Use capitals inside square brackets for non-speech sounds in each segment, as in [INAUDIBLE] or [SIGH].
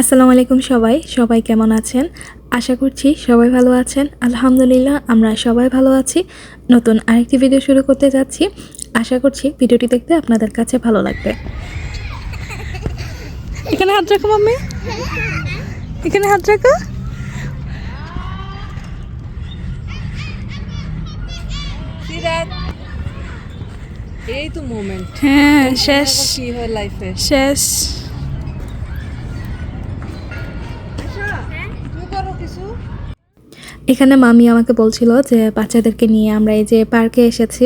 আসসালামু আলাইকুম সবাই সবাই কেমন আছেন? আশা করছি সবাই ভালো আছেন। আলহামদুলিল্লাহ আমরা সবাই ভালো আছি। নতুন আরেকটি ভিডিও শুরু করতে যাচ্ছি। আশা করছি ভিডিওটি দেখতে আপনাদের কাছে ভালো লাগবে। এখানে হাত রাখো মাম্মি। এখানে হাত রাখো। এই তো মোমেন্ট হ্যাঁ শেষ। কি হয় লাইফে শেষ। এখানে মামি আমাকে বলছিল যে, বাচ্চাদেরকে নিয়ে আমরা এই যে পার্কে এসেছি।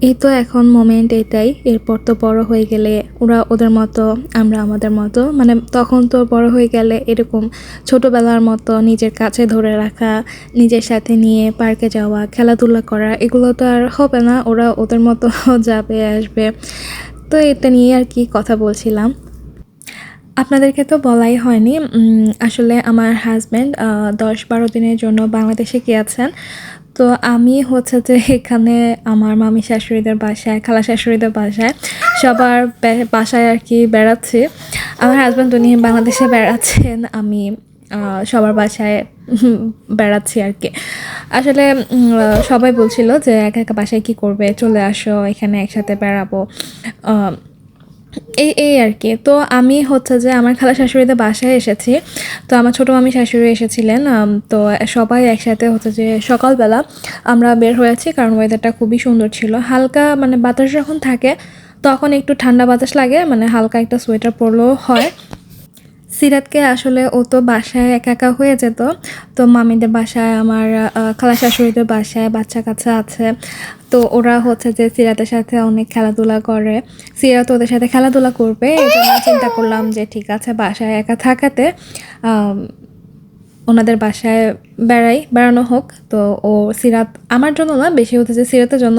এই তো এখন মোমেন্ট এটাই। এরপর তো বড় হয়ে গেলে ওরা ওদের মতো, আমরা আমাদের মতো। মানে তখন তো বড় হয়ে গেলে এরকম ছোটোবেলার মতো নিজের কাছে ধরে রাখা, নিজের সাথে নিয়ে পার্কে যাওয়া, খেলাধুলা করা, এগুলো তো আর হবে না। ওরা ওদের মতো [LAUGHS] যাবে, আসবে। তো এটা নিয়ে আর কি কথা বলছিলাম। আপনাদেরকে তো বলাই হয়নি আসলে আমার হাজব্যান্ড দশ বারো দিনের জন্য বাংলাদেশে গিয়েছেন। তো আমি হচ্ছে যে এখানে আমার মামি শাশুড়িদের বাসায়, খালা শাশুড়িদের বাসায় সবার বাসায় আর কি বেড়াচ্ছি। আমার হাজব্যান্ড উনি বাংলাদেশে বেড়াচ্ছেন, আমি সবার বাসায় বেড়াচ্ছি আর কি। আসলে সবাই বলছিল যে একা একা বাসায় কী করবে, চলে আসো, এখানে একসাথে বেড়াবো। এই এই আর কি। তো আমি হচ্ছে যে আমার খালা শাশুড়িতে বাসায় এসেছি। তো আমার ছোটো মামি শাশুড়ি এসেছিলেন তো সবাই একসাথে হচ্ছে যে সকালবেলা আমরা বের হয়েছি কারণ ওয়েদারটা খুবই সুন্দর ছিল। হালকা মানে বাতাস যখন থাকে, তখন একটু ঠান্ডা বাতাস লাগে মানে হালকা একটা সোয়েটার পরলেও হয়। সিরাতকে আসলে ও তো বাসায় একা একা হয়ে যেত। তো মামিদের বাসায়, আমার খালা শাশুড়িদের বাসায় বাচ্চা কাচ্চা আছে। তো ওরা হচ্ছে যে সিরাতের সাথে অনেক খেলাধুলা করে। সিরাত ওদের সাথে খেলাধুলা করবে, এই জন্য চিন্তা করলাম যে ঠিক আছে, বাসায় একা থাকাতে ওনাদের বাসায় বেড়াই, বেড়ানো হোক। তো ও সিরাত আমার জন্য না, বেশি হতেছে সিরাতের জন্য।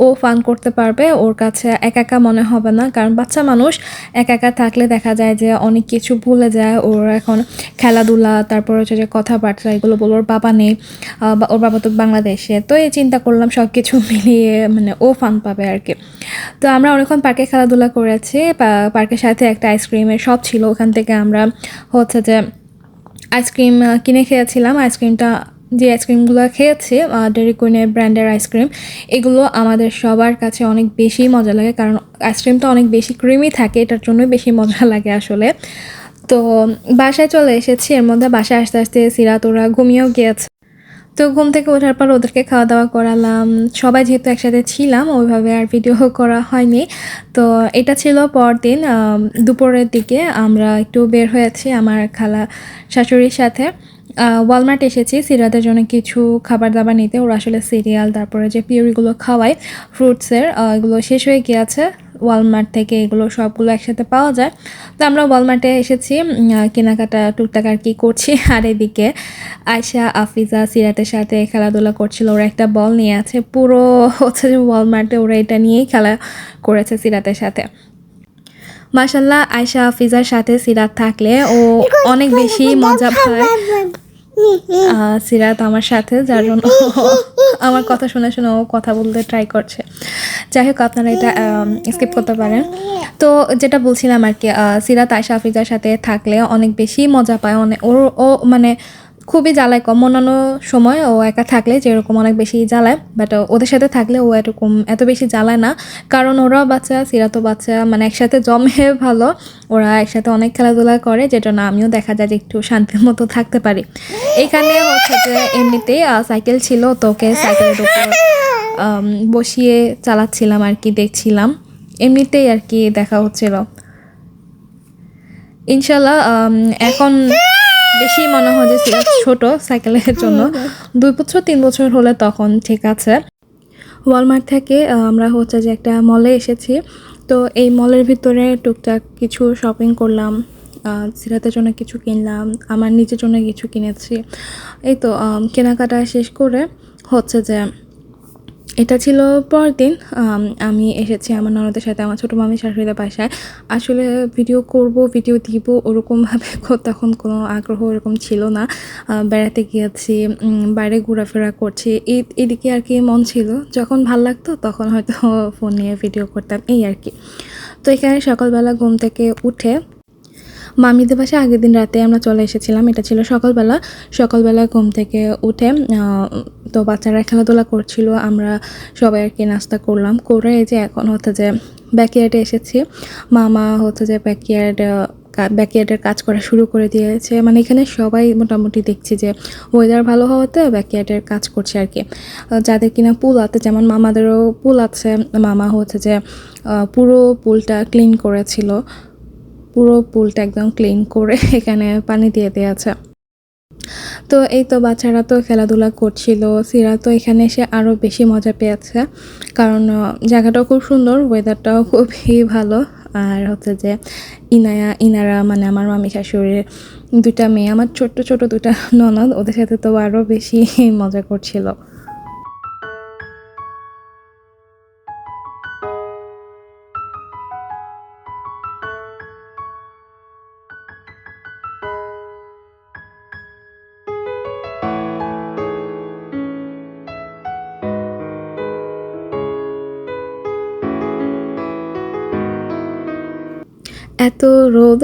ও ফান করতে পারবে, ওর কাছে একা একা মনে হবে না। কারণ বাচ্চা মানুষ, একা একা থাকলে দেখা যায় যে অনেক কিছু ভুলে যায়। ওর এখন খেলাধুলা, তারপর হচ্ছে যে কথাবার্তা, এগুলো বলো, ওর বাবা নেই বা, ওর বাবা তো বাংলাদেশে। তো এই চিন্তা করলাম সব কিছু [LAUGHS] মিলিয়ে মানে ও ফান পাবে আর কি। তো আমরা অনেকক্ষণ পার্কে খেলাধুলা করেছি পার্কের সাথে একটা আইসক্রিমের শপ ছিল। ওখান থেকে আমরা হচ্ছে যে আইসক্রিম কিনে খেয়েছিলাম। আইসক্রিমটা, যে আইসক্রিমগুলো খেয়েছি ডেরি কুইনের ব্র্যান্ডের আইসক্রিম, এগুলো আমাদের সবার কাছে অনেক বেশি মজা লাগে, কারণ আইসক্রিমটা অনেক বেশি ক্রিমি থাকে, এটার জন্যই বেশি মজা [LAUGHS] লাগে আসলে। তো, বাসায় চলে এসেছি, এর মধ্যে বাসায় আস্তে আস্তে সিরাত ওরা ঘুমিয়েও গিয়েছে। তো ঘুম থেকে ওঠার পর ওদেরকে খাওয়া দাওয়া করালাম। সবাই যেহেতু একসাথে ছিলাম, ওইভাবে আর ভিডিও [LAUGHS] করা হয়নি। তো এটা ছিল পরদিন দুপুরের দিকে আমরা একটু বের হয়েছি আমার খালা শাশুড়ির সাথে। ওয়ালমার্ট এসেছি সিরাতের জন্য কিছু খাবার দাবার নিতে। ওরা আসলে সিরিয়াল তারপরে যে পিউরিগুলো খাওয়াই ফ্রুটসের এগুলো শেষ হয়ে গিয়েছে। ওয়ালমার্ট থেকে এগুলো সবগুলো একসাথে পাওয়া যায়। তো আমরা ওয়ালমার্টে এসেছি কেনাকাটা টুকটাক আর কি করছি। [LAUGHS] আর এদিকে আয়শা আফিজা সিরাতের সাথে খেলাধুলা করছিল। ওরা একটা বল নিয়ে আছে। পুরো হচ্ছে যে ওয়ালমার্টে ওরা এটা নিয়েই খেলা করেছে সিরাতের সাথে। মাসাল্লাহ আয়শা আফিজার সাথে সিরাত থাকলে ও অনেক বেশি মজা পায়। [LAUGHS] সিরাত আমার সাথে যার জন্য [LAUGHS] আমার কথা শুনে শুনে ও কথা বলতে ট্রাই করছে। যাই হোক আপনারা এটা স্কিপ করতে পারেন। তো যেটা বলছিলাম আর কি সিরাত আয়সা আফ্রিকার সাথে থাকলে অনেক বেশি মজা পায় অনেক ওর ও মানে খুবই জ্বালায় কম। অন্যান্য সময় ও একা থাকলে যেরকম অনেক বেশি জ্বালায় বাট ওদের সাথে থাকলে ও এরকম এত বেশি জ্বালায় না। কারণ ওরাও বাচ্চা সিরাতও বাচ্চা মানে একসাথে জমে [LAUGHS] ভালো। ওরা একসাথে অনেক খেলাধুলা করে, যেটা না আমিও দেখা যায় যে একটু শান্তির মতো থাকতে পারি। এখানে হচ্ছে যে এমনিতেই সাইকেল ছিল, তো ওকে সাইকেলের উপর বসিয়ে চালাচ্ছিলাম আর কি, দেখছিলাম। এমনিতেই আর কি দেখা হচ্ছিল। ইনশাল্লাহ এখন বেশি মনে হয় যে সিরাজ ছোট সাইকেলের জন্য। [LAUGHS] দুই বছর তিন বছর হলে তখন ঠিক আছে। ওয়ালমার্ট থেকে আমরা হচ্ছে যে একটা মলে এসেছি। তো এই মলের ভিতরে টুকটাক কিছু শপিং করলাম সিরাতের জন্য কিছু কিনলাম আমার নিজের জন্য কিছু কিনেছি। এই তো কেনাকাটা শেষ করে হচ্ছে যে এটা ছিল পরদিন আম, এসেছি আমার ননদের সাথে আমার ছোটো মামি শাশুড়িদের বাসায়। আসলে ভিডিও করব ভিডিও দিব ওরকমভাবে [LAUGHS] তখন কোনো আগ্রহ ওরকম ছিল না। বেড়াতে গিয়েছি বাইরে ঘোরাফেরা করছি এদিকে আর কি মন ছিল। যখন ভালো লাগতো তখন হয়তো [LAUGHS] ফোন নিয়ে ভিডিও করতাম এই আর কি। তো এখানে সকালবেলা ঘুম থেকে উঠে মামিদের বাসায় আগের দিন রাতে আমরা চলে এসেছিলাম। এটা ছিল সকালবেলা। সকালবেলা ঘুম থেকে উঠে তো বাচ্চারা খেলাধুলা করছিল। আমরা সবাই আর কি নাস্তা করলাম। করে এই যে এখন হচ্ছে যে ব্যাকইয়ার্ডে এসেছি। মামা হচ্ছে যে ব্যাকইয়ার্ড ব্যাকইয়ার্ডের কাজ করা শুরু করে দিয়েছে। মানে এখানে সবাই মোটামুটি দেখছি যে ওয়েদার ভালো হওয়াতে ব্যাকইয়ার্ডের কাজ করছে আর কি। যাদের কিনা পুল আছে, যেমন মামাদেরও পুল আছে। মামা হচ্ছে যে পুরো পুলটা ক্লিন করেছিল। পুরো পুলটা একদম ক্লিন করে এখানে পানি দিয়ে দিয়েছে। তো এই তো বাচ্চারা তো খেলাধুলা করছিল, সিরা তো এখানে এসে আরও বেশি মজা পেয়েছে। কারণ জায়গাটাও খুব সুন্দর ওয়েদারটাও খুবই ভালো। আর হচ্ছে যে, ইনায়া, ইনারা মানে আমার মামি শাশুড়ির দুটা মেয়ে, আমার ছোট্ট ছোট দুটা ননদ, ওদের সাথে তো আরও বেশি মজা করছিল। এত রোদ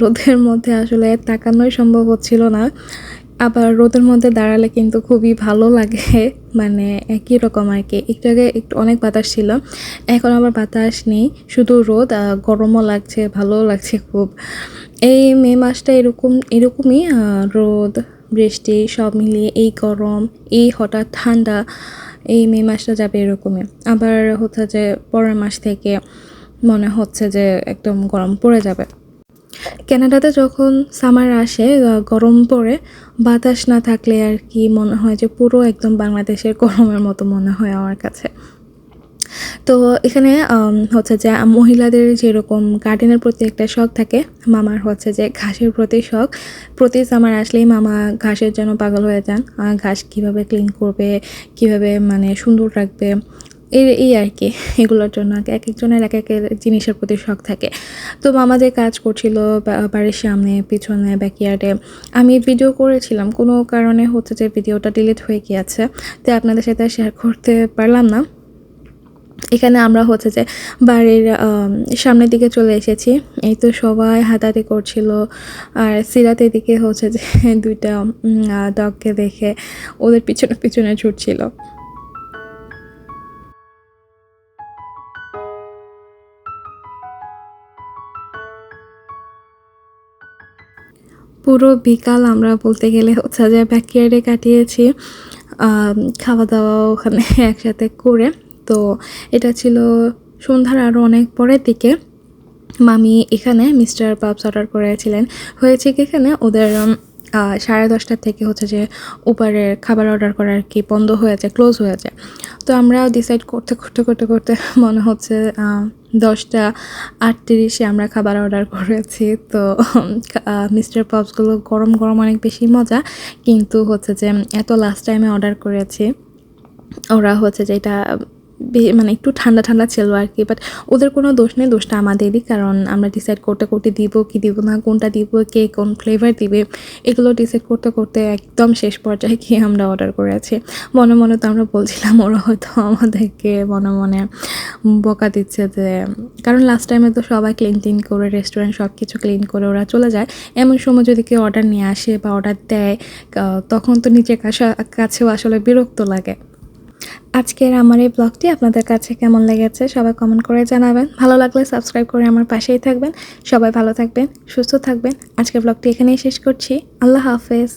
রোদের মধ্যে আসলে তাকানোই সম্ভব হচ্ছিল না। আবার রোদের মধ্যে দাঁড়ালে কিন্তু খুবই ভালো লাগে মানে একই রকম আর কি। একটু আগে একটু অনেক বাতাস ছিল, এখন আবার বাতাস নেই, শুধু রোদ গরমও লাগছে, ভালোও লাগছে খুব। এই মে মাসটা এরকম, এরকমই রোদ, বৃষ্টি সব মিলিয়ে এই গরম, এই হঠাৎ ঠান্ডা, এই মে মাসটা যাবে এরকমই। আবার হচ্ছে যে পরের মাস থেকে মনে হচ্ছে যে একদম গরম পড়ে যাবে। কানাডাতে যখন সামার আসে গরম পড়ে, বাতাস না থাকলে আর কি মনে হয় যে পুরো একদম বাংলাদেশের গরমের মতো মনে হয় আমার কাছে। তো এখানে হচ্ছে যে মহিলাদের যেরকম গার্ডেনের প্রতি একটা শখ থাকে, মামার হচ্ছে যে ঘাসের প্রতি শখ। প্রতি সামার আসলেই মামা ঘাসের জন্য পাগল হয়ে যান। ঘাস কীভাবে ক্লিন করবে, কীভাবে মানে সুন্দর রাখবে এই এই আর কি, এগুলোর জন্য এক একজনের এক এক জিনিসের প্রতি শখ থাকে। তো মামা যে কাজ করছিল বাড়ির সামনে, পিছনে ব্যাকইয়ার্ডে আমি ভিডিও করেছিলাম, কোনো কারণে হচ্ছে যে ভিডিওটা ডিলিট হয়ে গিয়েছে। তো আপনাদের সাথে শেয়ার করতে পারলাম না। এখানে আমরা হচ্ছে যে বাড়ির সামনের দিকে চলে এসেছি। এই তো সবাই হাতাহাতি করছিল। আর সিরাত এদিকে হচ্ছে যে [LAUGHS] দুইটা ডগকে দেখে ওদের পিছনে পিছনে ছুটছিল। পুরো বিকাল আমরা বলতে গেলে হচ্ছে যে ব্যাকইয়ার্ডে কাটিয়েছি খাওয়া দাওয়া ওখানে [LAUGHS] একসাথে করে। তো এটা ছিল সন্ধ্যার আরও অনেক পরের দিকে। মামি এখানে মিস্টার পাপস অর্ডার করেছিলেন। হয়েছে কি এখানে? ওদের সাড়ে দশটার থেকে হচ্ছে যে উপরের খাবার অর্ডার করা আর কি বন্ধ হয়ে যায় ক্লোজ হয়ে যায়। তো আমরা ডিসাইড করতে করতে করতে করতে [LAUGHS] মনে হচ্ছে দশটা আটত্রিশে আমরা খাবার অর্ডার করেছি। তো মিস্টার পপসগুলো গরম গরম অনেক বেশি মজা, কিন্তু হচ্ছে যে এত লাস্ট টাইমে অর্ডার করেছি, ওরা হচ্ছে যে এটা মানে একটু ঠান্ডা ঠান্ডা ছিল আর কি বাট ওদের কোনো দোষ নেই, দোষটা আমাদেরই, কারণ আমরা ডিসাইড করতে করতে দিব, কি দিব না, কোনটা দিব, কে কোন ফ্লেভার দিবে, এগুলো ডিসাইড করতে করতে একদম শেষ পর্যায়ে গিয়ে আমরা অর্ডার করেছি মনে মনে তো আমরা বলছিলাম, ওরা হয়তো আমাদেরকে মনে মনে বকা দিচ্ছে যে, কারণ লাস্ট টাইমে তো সবাই ক্লিন টিন করে রেস্টুরেন্ট সব কিছু ক্লিন করে ওরা চলে যায়। এমন সময় যদি কেউ অর্ডার নিয়ে আসে বা অর্ডার দেয় তখন তো নিজের কাছে কাছেও আসলে বিরক্ত লাগে। আজকের আমার এই ব্লগটি আপনাদের কাছে কেমন লেগেছে সবাই কমেন্ট করে জানাবেন। ভালো লাগলে সাবস্ক্রাইব করে আমার পাশেই থাকবেন। সবাই ভালো থাকবেন, সুস্থ থাকবেন। আজকের ব্লগটি এখানেই শেষ করছি। আল্লাহ হাফেজ।